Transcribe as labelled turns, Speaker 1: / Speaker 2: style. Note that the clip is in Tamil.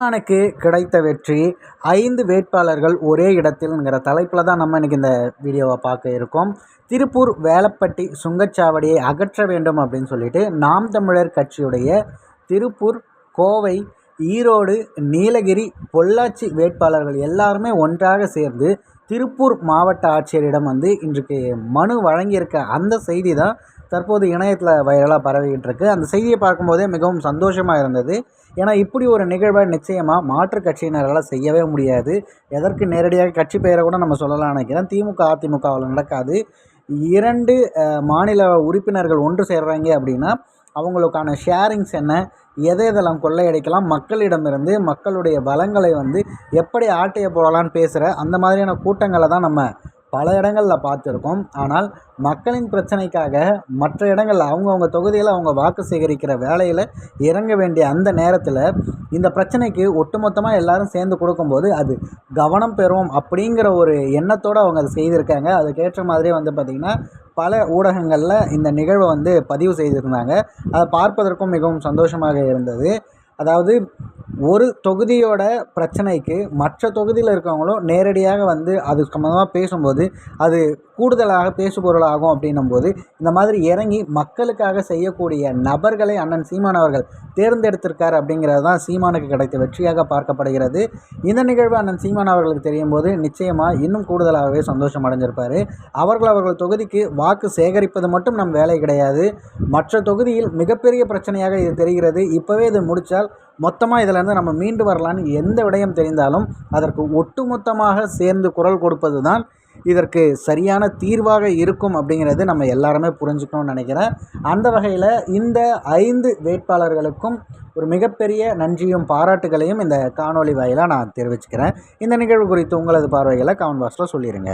Speaker 1: சீமானுக்கு கிடைத்த வெற்றி ஐந்து வேட்பாளர்கள் ஒரே இடத்தில்ங்கிற தலைப்பில் தான் நம்ம இன்றைக்கி இந்த வீடியோவை பார்க்க இருக்கோம். திருப்பூர் வேலப்பட்டி சுங்கச்சாவடியை அகற்ற வேண்டும் அப்படின்னு சொல்லிட்டு நாம் தமிழர் கட்சியுடைய திருப்பூர் கோவை ஈரோடு நீலகிரி பொள்ளாச்சி வேட்பாளர்கள் எல்லாருமே ஒன்றாக சேர்ந்து திருப்பூர் மாவட்ட ஆட்சியரிடம் வந்து இன்றைக்கு மனு வழங்கியிருக்க அந்த செய்தி தான் தற்போது இணையத்தில் வைரலாக பரவிக்கிட்டு இருக்கு அந்த செய்தியை பார்க்கும்போதே மிகவும் சந்தோஷமாக இருந்தது. ஏன்னா இப்படி ஒரு நிகழ்வை நிச்சயமாக மாற்றுக் கட்சியினரால் செய்யவே முடியாது. எதற்கு நேரடியாக கட்சி பெயரை கூட நம்ம சொல்லலாம் நினைக்கிறேன். திமுக அதிமுகவில் நடக்காது. இரண்டு மாநில உறுப்பினர்கள் ஒன்று சேர்றாங்க அப்படின்னா அவங்களுக்கான ஷேரிங்ஸ் என்ன எதை எதெல்லாம் கொள்ளையடிக்கலாம் மக்களிடமிருந்து மக்களுடைய பலங்களை வந்து எப்படி ஆட்டைய போடலான்னு பேசுகிற அந்த மாதிரியான கூட்டங்களை தான் நம்ம பல இடங்களில் பார்த்துருக்கோம். ஆனால் மக்களின் பிரச்சனைக்காக மற்ற இடங்களில் அவங்கவுங்க தொகுதியில் அவங்க வாக்கு சேகரிக்கிற வேலையில் இறங்க வேண்டிய அந்த நேரத்தில் இந்த பிரச்சனைக்கு ஒட்டுமொத்தமாக எல்லாரும் சேர்ந்து கொடுக்கும்போது அது கவனம் பெறும் அப்படிங்கிற ஒரு எண்ணத்தோடு அவங்க அதை செய்திருக்காங்க. அதுக்கேற்ற மாதிரியே வந்து பார்த்திங்கன்னா பல ஊடகங்களில் இந்த நிகழ்வை வந்து பதிவு செய்திருந்தாங்க. அதை பார்ப்பதற்கும் மிகவும் சந்தோஷமாக இருந்தது. அதாவது ஒரு தொகுதியோட பிரச்சனைக்கு மற்ற தொகுதியில் இருக்கவங்களும் நேரடியாக வந்து அது சம்மந்தமாக பேசும்போது அது கூடுதலாக பேசுபொருளாகும் அப்படின்னும் போது இந்த மாதிரி இறங்கி மக்களுக்காக செய்யக்கூடிய நபர்களை அண்ணன் சீமான் அவர்கள் தேர்ந்தெடுத்திருக்கார் அப்படிங்கிறது தான் சீமானுக்கு கிடைத்த வெற்றியாக பார்க்கப்படுகிறது. இந்த நிகழ்வு அண்ணன் சீமான் அவர்களுக்கு தெரியும் போது நிச்சயமாக இன்னும் கூடுதலாகவே சந்தோஷம் அடைஞ்சிருப்பார். அவர்கள் அவர்கள் தொகுதிக்கு வாக்கு சேகரிப்பது மட்டும் நம் வேலை கிடையாது. மற்ற தொகுதியில் மிகப்பெரிய பிரச்சனையாக இது தெரிகிறது. இப்போவே இது முடித்தால் மொத்தமாக இதிலேருந்து நம்ம மீண்டு வரலான்னு எந்த விடயம் தெரிந்தாலும் அதற்கு ஒட்டுமொத்தமாக சேர்ந்து குரல் கொடுப்பது தான் இதற்கு சரியான தீர்வாக இருக்கும் அப்படிங்கிறது நம்ம எல்லாருமே புரிஞ்சுக்கணும்னு நினைக்கிறேன். அந்த வகையில் இந்த ஐந்து வேட்பாளர்களுக்கும் ஒரு மிகப்பெரிய நன்றியும் பாராட்டுகளையும் இந்த காணொலி வாயிலாக நான் தெரிவிச்சுக்கிறேன். இந்த நிகழ்வு குறித்து உங்களது பார்வைகளை கமெண்ட் பாக்ஸில் சொல்லிடுங்க